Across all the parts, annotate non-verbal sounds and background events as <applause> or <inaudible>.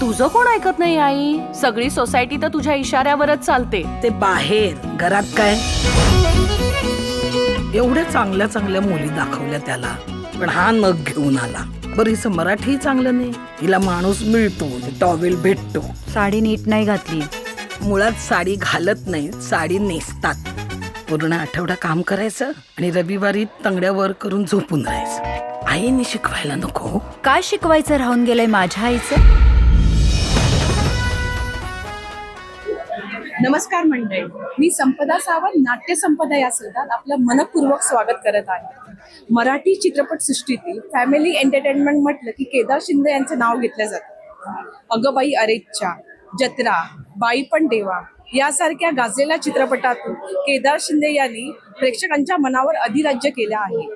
तुझं कोण ऐकत नाही आई? सगळी सोसायटी तर तुझ्या इशाऱ्यावरच चालते. ते बाहेर घरात काय? एवढ्या चांगल्या चांगल्या मुली दाखवल्या त्याला पण हा नग घेऊन आला. बरं हिचं मराठी चांगलं नाही. हिला माणूस मिळतो टॉवेल भेटतो. साडी नीट नाही घातली. मुळात साडी घालत नाही साडी नेसतात. पूर्ण आठवडा काम करायचं आणि रविवारी तंगड्यावर करून झोपून राहायचं. आईने शिकवायला नको. काय शिकवायचं राहून गेलंय माझ्या आईचं? नमस्कार मंडळी. मी संपदा सावंत नाट्य संपदा या सल्लात आपलं मनपूर्वक स्वागत करत आहे. मराठी चित्रपटसृष्टीतील फॅमिली एंटरटेनमेंट म्हटलं की केदार शिंदे यांचं नाव घेतलं जातं. अगं बाई अरेच्चा जत्रा बाई पण देवा यासारख्या गाजलेल्या चित्रपटातून केदार शिंदे यांनी प्रेक्षकांच्या मनावर अधिराज्य केलं आहे.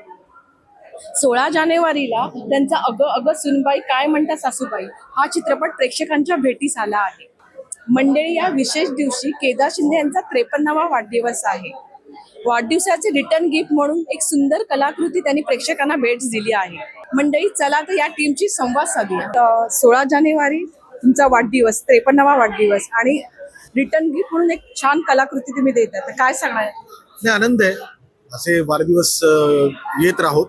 सोळा जानेवारीला त्यांचा अगं अगं सुनबाई काय म्हणता सासूबाई हा चित्रपट प्रेक्षकांच्या भेटीस आला आहे. मंडळी या विशेष दिवशी केदार शिंदे यांचा त्रेपन्नावा वाढदिवस आहे. वाढदिवसाचे रिटर्न गिफ्ट म्हणून एक सुंदर कलाकृती त्यांनी प्रेक्षकांना भेट दिली आहे. मंडळी चला तर या टीमची संवाद साधूया. सोळा जानेवारी तुमचा वाढदिवस त्रेपन्नावा वाढदिवस आणि रिटर्न गिफ्ट म्हणून एक छान कलाकृती तुम्ही देत तर काय सांगणार? नाही आनंद आहे. असे वाढदिवस येत राहोत.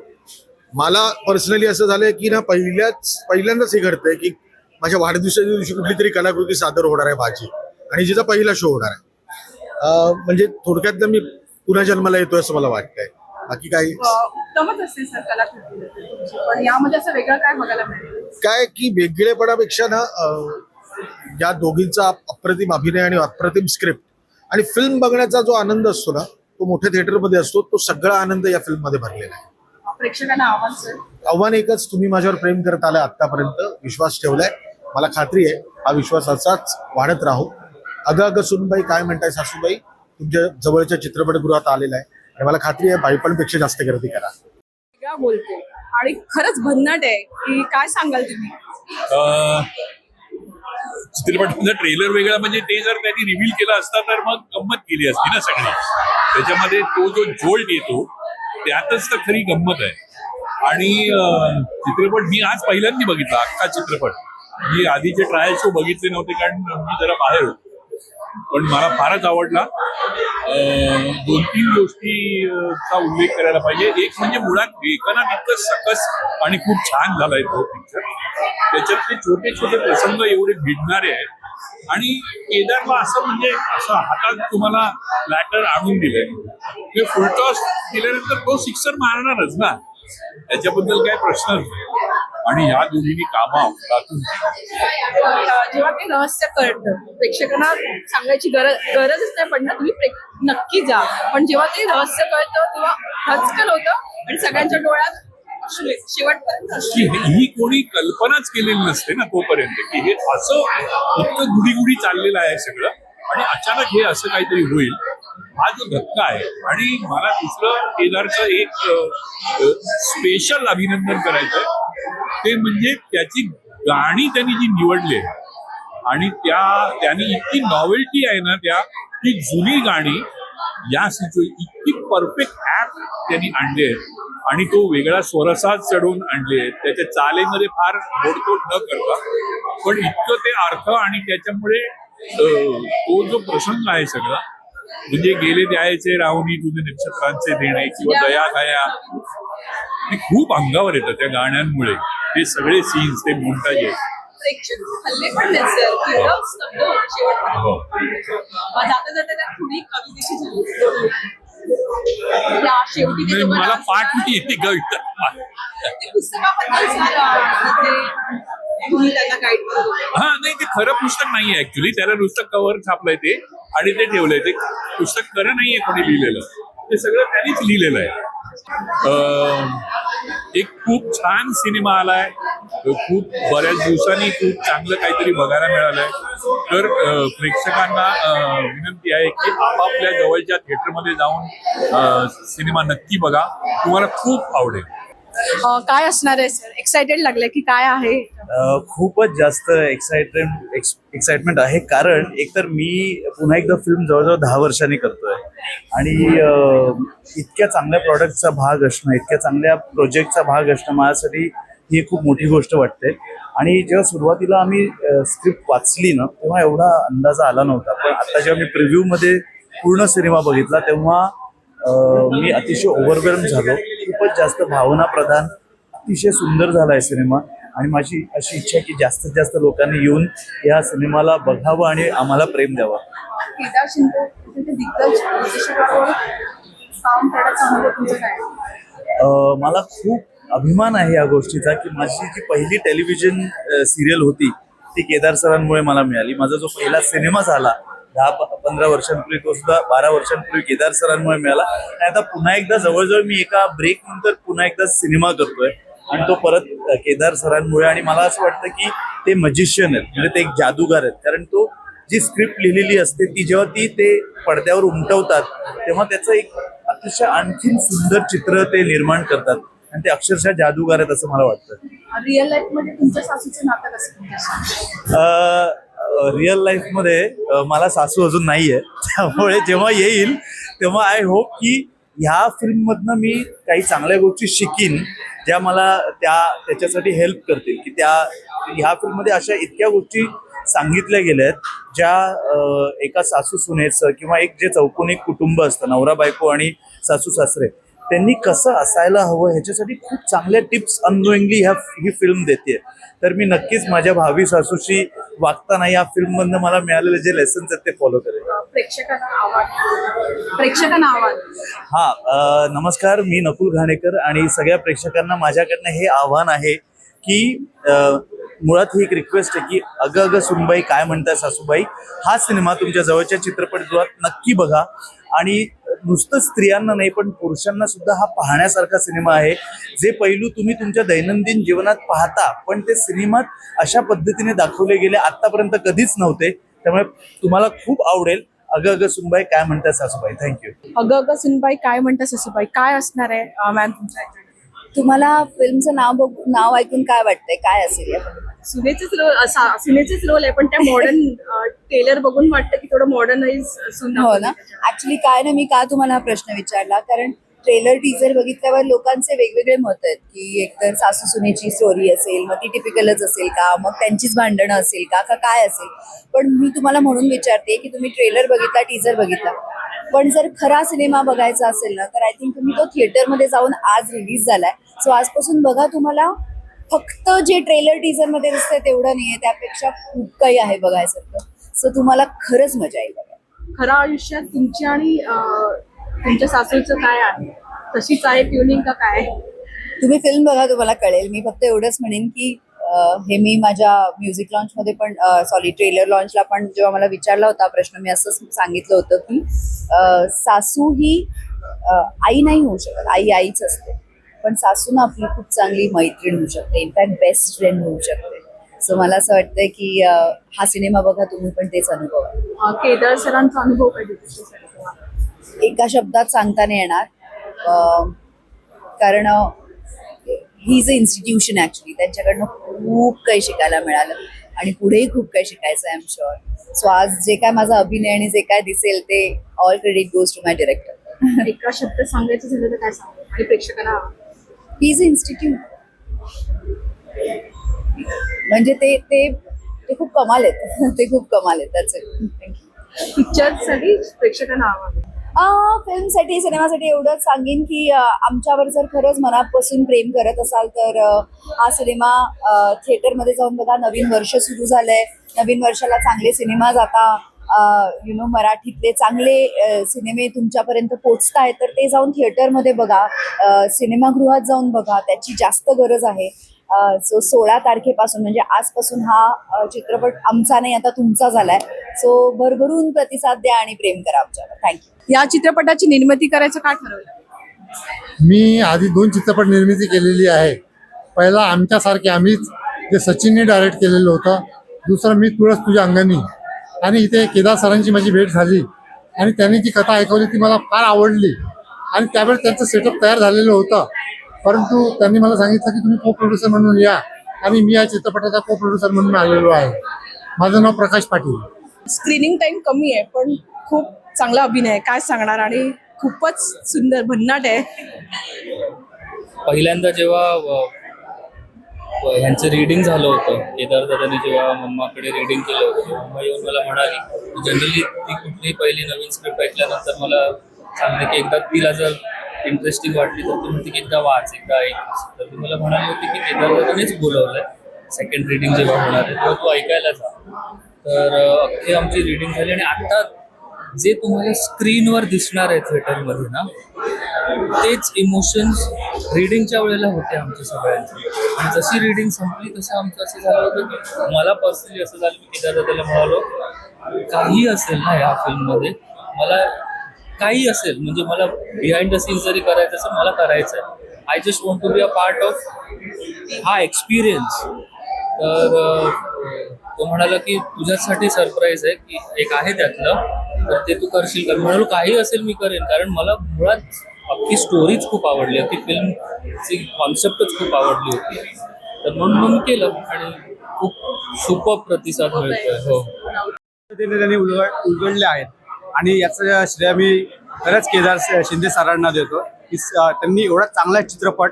मला पर्सनली असं झालंय की ना पहिल्याच पहिल्यांदाच हे घडतंय की माझ्या वाढदिवसाच्या दिवशी कुठली तरी कलाकृती सादर होणार आहे माझी. आणि जिचा पहिला शो होणार आहे. म्हणजे थोडक्यात मी पुन्हा जन्माला येतोय असं मला वाटतंय. बाकी काही काय की वेगळेपणापेक्षा ना या दोघींचा अप्रतिम अभिनय आणि अप्रतिम स्क्रिप्ट आणि फिल्म बघण्याचा जो आनंद असतो ना तो मोठ्या थिएटरमध्ये असतो तो सगळा आनंद या फिल्ममध्ये भरलेला आहे. प्रेक्षकांना आव्हान सर. आव्हान एकच तुम्ही माझ्यावर प्रेम करत आलाय आतापर्यंत विश्वास ठेवलाय. मला खात्री आहे हा विश्वास असाच वाढत राहू. अगं अगं सुनबाई काय म्हणताय सासूबाई? तुमच्या जवळच्या चित्रपटगृहात आलेला आहे. आणि मला खात्री आहे बाईपणपेक्षा जास्त गर्दी करा. बोलतो आणि खरंच भन्नाट आहे. की काय सांगाल तुम्ही? अं, चित्रपटाचा ट्रेलर वेगळा म्हणजे ते जर त्यांनी रिव्हील केलं असता तर मग गंमत केली असती ना सगळी. त्याच्यामध्ये तो जो जोल्ट येतो त्यातच तर खरी गंमत आहे. आणि चित्रपट मी आज पहिल्यांदा बघितला अख्खा चित्रपट. मी आधीचे ट्रायल शो बघितले नव्हते कारण मी जरा बाहेर होतो. पण मला फारच आवडला. अं, दोन तीन गोष्टीचा उल्लेख करायला पाहिजे. एक म्हणजे मुळात लेखनात इतकं सकस आणि खूप छान झालाय तो पिक्चर त्याच्यातले छोटे छोटे प्रसंग एवढे भिडणारे आहेत. आणि केदारला असं म्हणजे असं हातात तुम्हाला लॅटर आणून दिलंय. फुलटॉस दिल्यानंतर तो सिक्सर मारणारच ना. त्याच्याबद्दल काय प्रश्नच नाही. आणि या दोन्हीनी कामं केली. जेव्हा ते रहस्य कळतं प्रेक्षकांना सांगायची गरज गरजच नाही पडणार तुम्ही नक्की जा पण जेव्हा ते रहस्य कळतं तेव्हा हचकल होतं आणि सगळ्यांच्या डोळ्यात. शेवटपर्यंत हे- कोणी कल्पनाच केलेली नसते ना तोपर्यंत की हे असं इतकं गुढी गुढी चाललेलं आहे सगळं आणि अचानक हे असं काहीतरी होईल हा जो धक्का आहे आणि मला दुसरं केदारचं एक स्पेशल अभिनंदन करायचं ते म्हणजे त्याची गाणी त्यांनी जी निवडली आहे आणि त्या त्यांनी इतकी नॉवेल्टी आहे ना त्या की जुनी गाणी या सिच्युएशन इतकी परफेक्ट ऍप त्यांनी आणली आहे. आणि तो वेगळा स्वरसाज चढवून आणले आहेत त्याच्या चालेमध्ये फार मोडतोड न करता. पण इतकं ते अर्थ आणि त्याच्यामुळे तो जो प्रसंग आहे सगळा म्हणजे गेले द्यायचे राहुनी तुझे नक्षत्रांचे देणे किंवा दया दया. ते खूप अंगावर येतं त्या गाण्यांमुळे. ते सगळे सीन्स ते नाही शेवटपर्यंत हो. नाही, मला पाठ येते कविता ते पुस्तकाबद्दल सर अं, ते तुम्ही त्यांना गाईड करतो हा नाही ते खरं पुस्तक नाहीये ऍक्च्युली त्याला नुसतं कव्हर छापलंय ते. आणि ते ठेवलंय. ते पुस्तक खरं नाहीये कोणी लिहिलेलं. ते सगळं त्यांनीच लिहिलेलं आहे. एक खूप छान सिनेमा आलाय. खूप बऱ्याच दिवसांनी खूप चांगलं काहीतरी बघायला मिळालंय. तर प्रेक्षकांना विनंती आहे की आपापल्या जवळच्या थिएटरमध्ये जाऊन सिनेमा नक्की बघा. तुम्हाला खूप आवडेल. काय असणार आहे सर एक्सायटेड लागले की काय आहे? खूपच जास्त एक्साइटमेंट एक्साइटमेंट आहे. कारण एकतर मी पुन्हा एकदा फिल्म जवळजवळ दहा वर्षांनी करतोय. आणि इतक्या चांगल्या प्रॉडक्टचा भाग असणं इतक्या चांगल्या प्रोजेक्टचा भाग असणं माझ्यासाठी ही खूप मोठी गोष्ट वाटते. आणि जेव्हा सुरुवातीला आम्ही स्क्रिप्ट वाचली ना तेव्हा एवढा अंदाजा आला नव्हता. पण आता जेव्हा मी प्रिव्ह्यूमध्ये पूर्ण सिनेमा बघितला तेव्हा मी अतिशय ओव्हरवेल्म झालो. खूपच जास्त भावनाप्रधान अतिशय सुंदर झाला आहे सिनेमा. आणि माझी अशी इच्छा आहे की जास्तीत जास्त लोकांनी येऊन या सिनेमाला बघावं आणि आम्हाला प्रेम द्यावं. मला खूप अभिमान आहे या गोष्टीचा की माझी जी पहिली टेलिव्हिजन सिरियल होती ती केदार सरांमुळे मला मिळाली. माझा जो पहिला सिनेमा झाला दहा पंधरा वर्षांपूर्वी तो सुद्धा बारा वर्षांपूर्वी केदार सरांमुळे मिळाला. आणि आता पुन्हा एकदा जवळजवळ मी एका ब्रेक नंतर पुन्हा एकदा सिनेमा करतोय. आणि तो परत केदार सरांमुळे आणि मला असं वाटतं की ते मजिशियन आहेत. म्हणजे ते एक जादूगार आहेत. कारण तो जी स्क्रिप्ट लिहिलेली असते ती जेव्हा ती ते पडद्यावर उमटवतात तेव्हा त्याचं एक अतिशय आणखीन सुंदर चित्र ते निर्माण करतात. आणि ते अक्षरशः जादूगार आहेत असं मला वाटतं. रिअल लाईफमध्ये तुमच्या सासूचं नातं कसं रिअल लाईफमध्ये मला सासू अजून नाही आहे त्यामुळे जेव्हा येईल तेव्हा आय होप की ह्या फिल्ममधनं मी काही चांगल्या गोष्टी शिकीन ज्या मला त्या त्याच्यासाठी हेल्प करतील. की त्या ह्या फिल्ममध्ये अशा इतक्या गोष्टी सांगितल्या गेल्या आहेत ज्या एका सासू सुनेचं किंवा एक जे चौकोनी कुटुंब असतं नवरा बायको आणि सासू सासरे त्यांनी कसं असायला हवं ह्याच्यासाठी खूप चांगल्या टिप्स अनगोईंगली ह्या ही फिल्म देते तर मी नक्कीच माझ्या भावी सासूशी वागताना या फिल्ममधनं मला मिळालेले जे लेसन्स आहेत ते फॉलो करेल प्रेक्षकांना हा अ, नमस्कार मी नकुल घाणेकर आणि सगळ्या प्रेक्षकांना माझ्याकडनं हे आव्हान आहे की अ, मुळात ही एक रिक्वेस्ट आहे की अगं अगं सुनबाई काय म्हणताय सासूबाई? हा सिनेमा तुमच्या जवळच्या चित्रपटगृहात नक्की बघा. आणि नुसतं स्त्रियांना नाही पण पुरुषांना सुद्धा हा पाहण्यासारखा सिनेमा आहे. जे पैलू तुम्ही तुमच्या दैनंदिन जीवनात पाहता पण ते सिनेमात अशा पद्धतीने दाखवले गेले आतापर्यंत कधीच नव्हते. त्यामुळे तुम्हाला खूप आवडेल. अगं अगं सुनबाई काय म्हणताय सासूबाई? थँक्यू अगं अगं सुनबाई काय म्हणता ससूबाई? काय असणार आहे मॅम तुमच्या? तुम्हाला फिल्मचं नाव बघ नाव ऐकून काय वाटतंय? काय असेल? सुनेचेच रोल असा सुनेचेच रोल आहे पण त्या मॉडर्न टेलर बघून वाटतं की थोडं मॉडर्नाइज सुन हो ना. ऍक्च्युली काय ना मी का तुम्हाला हा प्रश्न विचारला? कारण ट्रेलर टीजर बघितल्यावर लोकांचे वेगवेगळे मत आहेत की एकतर सासू सुनेची स्टोरी असेल मग ती टिपिकलच असेल का? मग त्यांचीच भांडणं असेल का? का काय असेल? पण मी तुम्हाला म्हणून विचारते की तुम्ही ट्रेलर बघितला टीजर बघितला? पण जर खरा सिनेमा बघायचा असेल ना तर आय थिंक तुम्ही तो थिएटरमध्ये जाऊन आज रिलीज झालाय. सो आजपासून बघा तुम्हाला फक्त जे ट्रेलर टीजरमध्ये दिसतंय तेवढं नाहीये. त्यापेक्षा खूप काही आहे बघायसारखं सो तुम्हाला खरंच मजा येईल. खऱ्या आयुष्यात तुमची आणि अं, तुमच्या सासूचं काय आहे? तशीच आहे ट्युनिंग का काय? तुम्ही फिल्म बघा तुम्हाला कळेल. मी फक्त एवढंच म्हणेन की अं, हे मी माझ्या म्युझिक लॉन्चमध्ये पण सॉरी ट्रेलर लॉन्चला पण जेव्हा मला विचारला होता प्रश्न मी असंच सांगितलं होतं की अं, सासू ही अं, आई नाही होऊ शकत. आई आईच असते. पण सासू ना आपली खूप चांगली मैत्रीण होऊ शकते. इनफॅक्ट बेस्ट फ्रेंड होऊ शकते. सो मला असं वाटतंय की हा सिनेमा बघा तुम्ही पण तेच अनुभव. केदार सरांचा अनुभव काय एका शब्दात सांगता नाही येणार. कारण he is a institution actually त्यांच्याकडनं खूप काही शिकायला मिळालं. आणि पुढेही खूप काही शिकायचं आहे एम शुअर सो आज जे काय माझा अभिनय आणि जे काय दिसेल ते all credit goes to my director एका शब्दात सांगायचं झालं तर काय सांगू? आणि प्रेक्षकांना अ इन्स्टिट्यूट म्हणजे ते ते ते खूप कमाल आहेत. <laughs> ते खूप कमाल आहेत. त्याचे पिक्चरसाठी प्रेक्षकांना फिल्मसाठी सिनेमासाठी एवढंच सांगेन की आमच्यावर जर खरंच मनापासून प्रेम करत असाल तर हा सिनेमा थिएटरमध्ये जाऊन बघा. नवीन वर्ष सुरू झालंय. नवीन वर्षाला चांगले सिनेमा जाता यु नो मराठीतले चांगले सिनेमे तुमच्यापर्यंत पोचतायत तर ते जाऊन थिएटरमध्ये बघा. सिनेमागृहात जाऊन बघा त्याची जास्त गरज आहे. सो सोळा तारखेपासून म्हणजे आजपासून हा चित्रपट आमचा नाही आता तुमचा झालाय. सो भरभरून प्रतिसाद द्या आणि प्रेम करा आमच्यावर. थँक्यू या चित्रपटाची निर्मिती करायचं का ठरवलं? मी आधी दोन चित्रपट निर्मिती केलेली आहे पहिला आमच्यासारखे आम्हीच जे सचिनने डायरेक्ट केलेलं होतं. दुसरं मी तुळस तुझ्या अंगानी आणि इथे केदार सरांची माझी भेट झाली. आणि त्यांनी जी कथा ऐकवली ती मला फार आवडली. आणि त्यावेळेस त्यांचं सेटअप तयार झालेलं होतं. परंतु त्यांनी मला सांगितलं की तुम्ही को प्रोड्युसर म्हणून या. आणि मी या चित्रपटाचा को प्रोड्युसर म्हणून आलेलो आहे. माझं नाव प्रकाश पाटील. स्क्रीनिंग टाइम कमी आहे पण खूप चांगला अभिनय आहे. काय सांगणार? आणि खूपच सुंदर भन्नाट आहे. पहिल्यांदा जेव्हा ह्यांचं रिडिंग झालं होतं. केदार दादाने जेव्हा मम्माकडे रिडिंग केलं होतं मम्मा येऊन मला म्हणाली जनरली ती कुठलीही पहिली नवीन स्क्रिप्ट ऐकल्यानंतर मला सांगते की एकदा तिला जर इंटरेस्टिंग वाटली तर ती म्हणते की एकदा वाच एकदा ऐक. तर ती मला म्हणाली होती की केदार दादानेच बोलवलंय. सेकंड रिडिंग जेव्हा होणार आहे तेव्हा तू ऐकायला जा. तर अख्खी आमची रिडिंग झाली आणि आत्ता जे तुम्हाला स्क्रीनवर दिसणार आहे थिएटरमध्ये ना तेच इमोशन्स रिडिंगच्या वेळेला होते आमच्या सगळ्यांचे. आणि जशी रिडिंग संपली तसं आमचं असं झालं होतं की मला पर्सनली असं झालं मी केदार दादाला म्हणालो काही असेल ना या फिल्ममध्ये मला काही असेल म्हणजे मला बिहाइंड द सीन्स जरी करायचं असेल मला करायचं आहे. I just want to be a part of हा एक्सपिरियन्स तर तो म्हणाला की तुझ्यासाठी सरप्राईज आहे की एक आहे त्यातलं तर ते तू करशील का? मी म्हणालो काही असेल मी करेन कारण मला मुळात अख्खी स्टोरीच खूप आवडली अख्खी फिल्मची कॉन्सेप्टच खूप आवडली होती. तर म्हणून मग मी केलं आणि खूप सुपर प्रतिसाद मिळतोय हो. त्यांनी उलगड उलगडले आहेत. आणि याचं श्रेय मी खरंच केदार स- शिंदे सरांना देतो की त्यांनी एवढा चांगला चित्रपट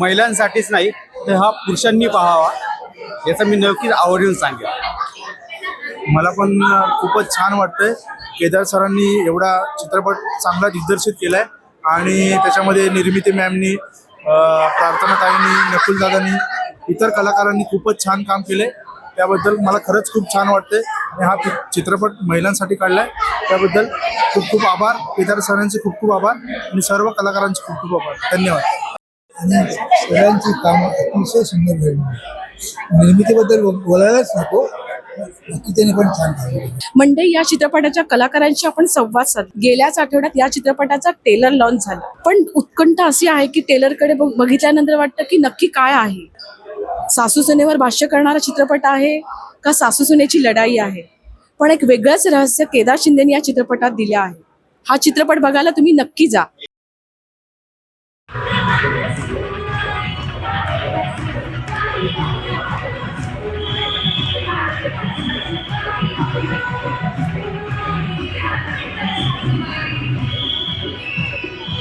महिलांसाठीच नाही तर हा पुरुषांनी पाहावा. याचं मी नक्कीच आवर्जून सांगेन. मला पण खूपच छान वाटतंय. केदार सरांनी एवढा चित्रपट चांगला दिग्दर्शित केलाय आणि त्याच्यामध्ये निर्मिती मॅमनी प्रार्थना ताईंनी नकुल दादांनी इतर कलाकारांनी खूपच छान काम केलंय. त्याबद्दल मला खरंच खूप छान वाटतंय. आणि हा चित्रपट महिलांसाठी काढलाय. त्याबद्दल खूप खूप आभार. केदार सरांचे खूप खूप आभार. आणि सर्व कलाकारांचे खूप खूप आभार. धन्यवाद. आणि सगळ्यांची कामं अतिशय सुंदर घडली. निर्मितीबद्दल बोलायलाच नको. मंडई या चित्रपटाच्या कलाकारांशी आपण संवाद साध गेल्याच आठवड्यात या चित्रपटाचा टेलर लॉन्च झाला. पण उत्कंठ अशी आहे की टेलरकडे बघ- बघितल्यानंतर वाटतं की नक्की काय आहे? सासू सुनेवर भाष्य करणारा चित्रपट आहे का सासू सुनेची लढाई आहे? पण एक वेगळंच रहस्य केदार शिंदेने या चित्रपटात दिले आहे. हा चित्रपट बघायला तुम्ही नक्की जा.